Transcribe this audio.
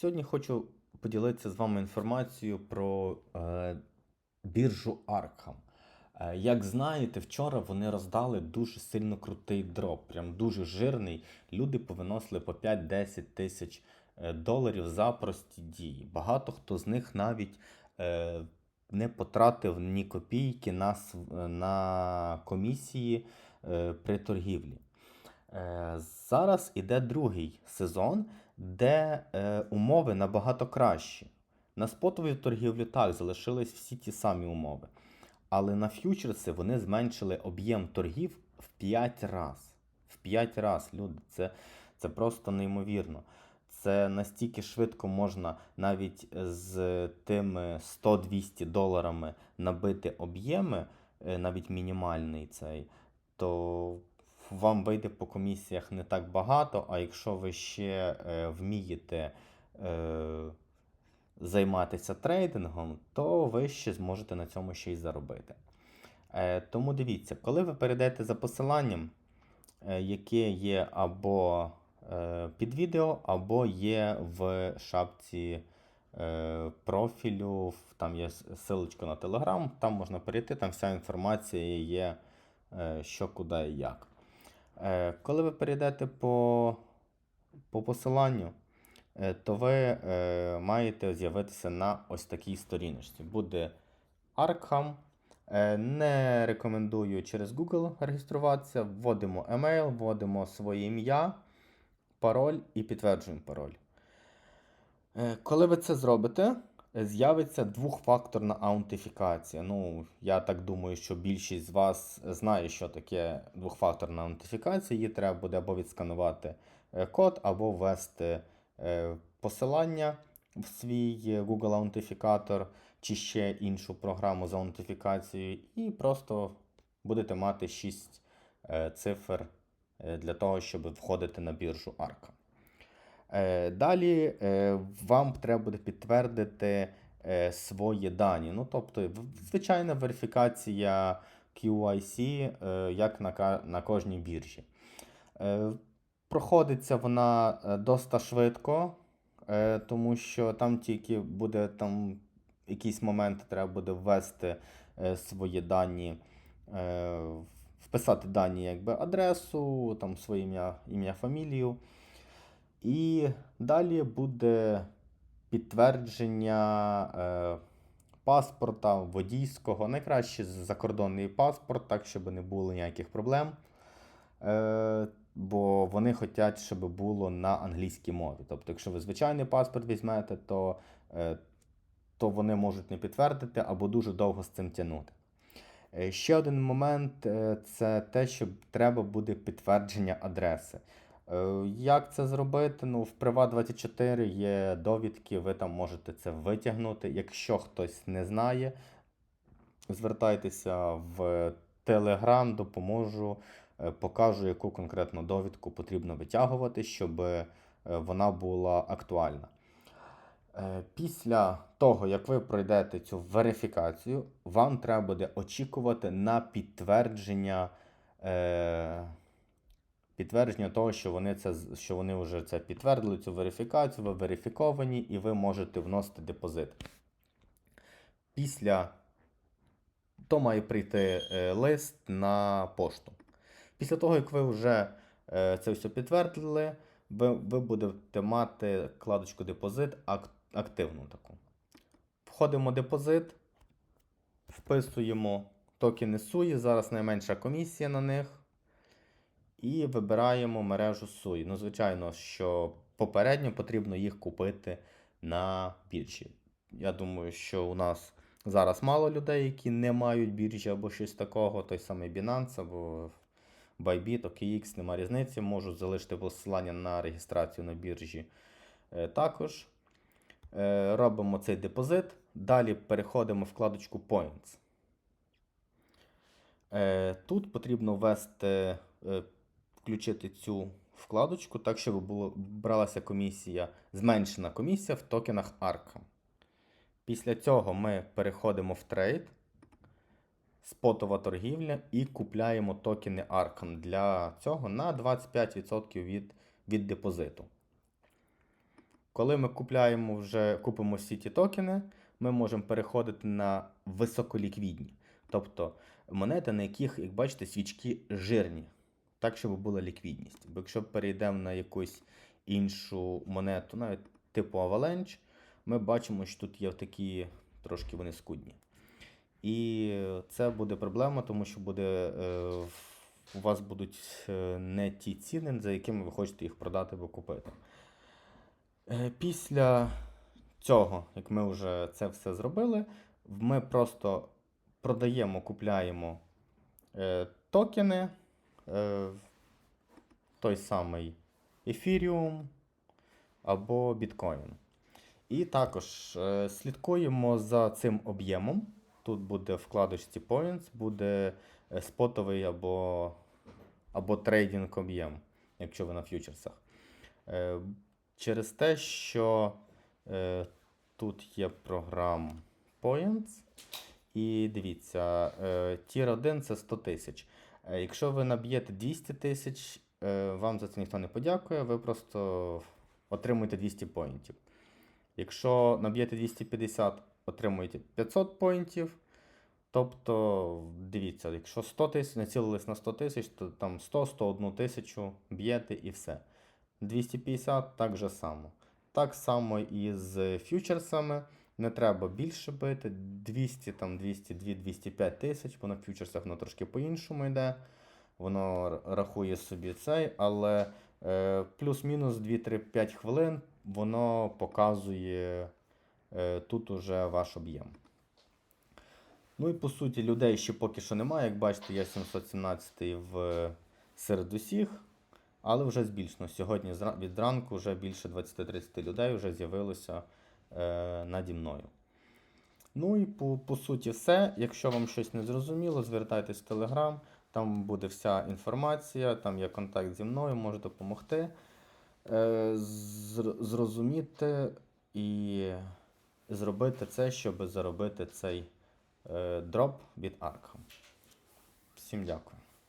Сьогодні хочу поділитися з вами інформацією про е, біржу Arkham. Е, як знаєте, вчора вони роздали дуже сильно крутий дроп, прям дуже жирний. Люди повиносили по 5-10 тисяч е, доларів за прості дії. Багато хто з них навіть е, не потратив ні копійки на, на комісії е, при торгівлі. Е, Зараз іде другий сезон, де е, умови набагато кращі. На спотовій торгівлі так залишились всі ті самі умови. Але на ф'ючерси вони зменшили об'єм торгів в 5 раз. В 5 раз, люди, це, це просто неймовірно. Це настільки швидко можна навіть з тими 100-200 доларами набити об'єми, е, навіть мінімальний цей, то вам вийде по комісіях не так багато, а якщо ви ще е, вмієте е, займатися трейдингом, то ви ще зможете на цьому ще й заробити. Е, тому дивіться, коли ви перейдете за посиланням, яке є або під відео, або є в шапці профілю, там є с- силочка на Telegram, там можна перейти, там вся інформація є, що, куди і як. Е, Коли ви перейдете по, по посиланню, е, то ви е, маєте з'явитися на ось такій сторіночці. Буде Arkham. Не рекомендую через Google реєструватися. Вводимо емейл, вводимо своє ім'я, пароль і підтверджуємо пароль. Коли ви це зробите, з'явиться двохфакторна аутентифікація. Ну, я так думаю, що більшість з вас знає, що таке двохфакторна аутентифікація. Її треба буде або відсканувати е, код, або ввести е, посилання в свій е, Google аутентифікатор чи ще іншу програму з аутентифікацією, і просто будете мати 6 цифр для того, щоб входити на біржу Arca. Е, Далі е, вам треба буде підтвердити е, свої дані. Ну, тобто, звичайна верифікація QIC, як на, кожній біржі. Проходиться вона доста швидко, тому що там тільки буде там якийсь момент, треба буде ввести свої дані, вписати дані, якби адресу, там своє ім'я, ім'я, фамілію. І далі буде підтвердження е, паспорта водійського, найкраще закордонний паспорт, так, щоб не було ніяких проблем. Е, бо вони хочуть, щоб було на англійській мові. Тобто, якщо ви звичайний паспорт візьмете, то, е, то вони можуть не підтвердити або дуже довго з цим тягнути. Е, Ще один момент е, це те, що треба буде підтвердження адреси. Е, Як це зробити? Ну, в Privat24 є довідки, ви там можете це витягнути. Якщо хтось не знає, звертайтеся в Telegram, допоможу, е, покажу, яку конкретну довідку потрібно витягувати, щоб е, вона була актуальна. Після того, як ви пройдете цю верифікацію, вам треба буде очікувати на підтвердження, підтвердження того, що вони, це, що вони вже це підтвердили, цю верифікацію, ви верифіковані, і ви можете вносити депозит. Після то має прийти е, лист на пошту. Після того, як ви вже е, це все підтвердили, ви, ви будете мати кладочку депозит активну таку. Входимо в депозит, вписуємо токени SUI, зараз найменша комісія на них. І вибираємо мережу SUI. Ну, звичайно, що попередньо потрібно їх купити на біржі. Я думаю, що у нас зараз мало людей, які не мають біржі або щось такого, той самий Binance або Bybit, OKX, нема різниці. Можу залишити посилання на реєстрацію на біржі е, також. Е, Робимо цей депозит. Далі переходимо в вкладочку Points. Е, Тут потрібно ввести, включити цю вкладочку, так, щоб було, бралася комісія, зменшена комісія в токенах ARCA. Після цього ми переходимо в трейд, спотова торгівля і купляємо токени Arkham для цього на 25% від, від депозиту. Коли ми купляємо вже купимо всі ті токени, ми можемо переходити на високоліквідні. Тобто монети, на яких, як бачите, свічки жирні, так, щоб була ліквідність. Бо якщо перейдемо на якусь іншу монету, навіть типу Avalanche, ми бачимо, що тут є такі трошки вони скудні. І це буде проблема, тому що буде, е, у вас будуть е, не ті ціни, за якими ви хочете їх продати або купити. Е, Після цього, як ми вже це все зробили, ми просто продаємо, купляємо е, токени, е, той самий Ethereum або Bitcoin. І також е, слідкуємо за цим об'ємом. Тут буде вкладочці Points, буде е, спотовий або, або трейдинг об'єм, якщо ви на ф'ючерсах. Через те, що тут є програм Points. І дивіться, Tier 1 це 100 тисяч. Е, Якщо ви наб'єте 200 тисяч, е, вам за це ніхто не подякує, ви просто отримуєте 200 поінтів. Якщо наб'єте 250, отримуєте 500 поінтів. Тобто, дивіться, якщо 100 тисяч, націлились на 100 тисяч, то там 100-101 тисячу б'єте і все. 250 так же само. Так само і з фьючерсами. Не треба більше бити. 200, там 202, 205 тисяч, бо на фьючерсах воно трошки по-іншому йде. Воно рахує собі цей, але е, плюс-мінус 2-3-5 хвилин воно показує е, тут уже ваш об'єм. Ну і по суті, людей ще поки що немає. Як бачите, я 717 в серед усіх, але вже збільшено. Сьогодні від ранку вже більше 20-30 людей вже з'явилося е, наді мною. Ну і по, по суті все. Якщо вам щось не зрозуміло, звертайтесь в Телеграм, там буде вся інформація, там є контакт зі мною, можу допомогти е, зр- зрозуміти і зробити це, щоб заробити цей е, дроп від Arkham. Всім дякую.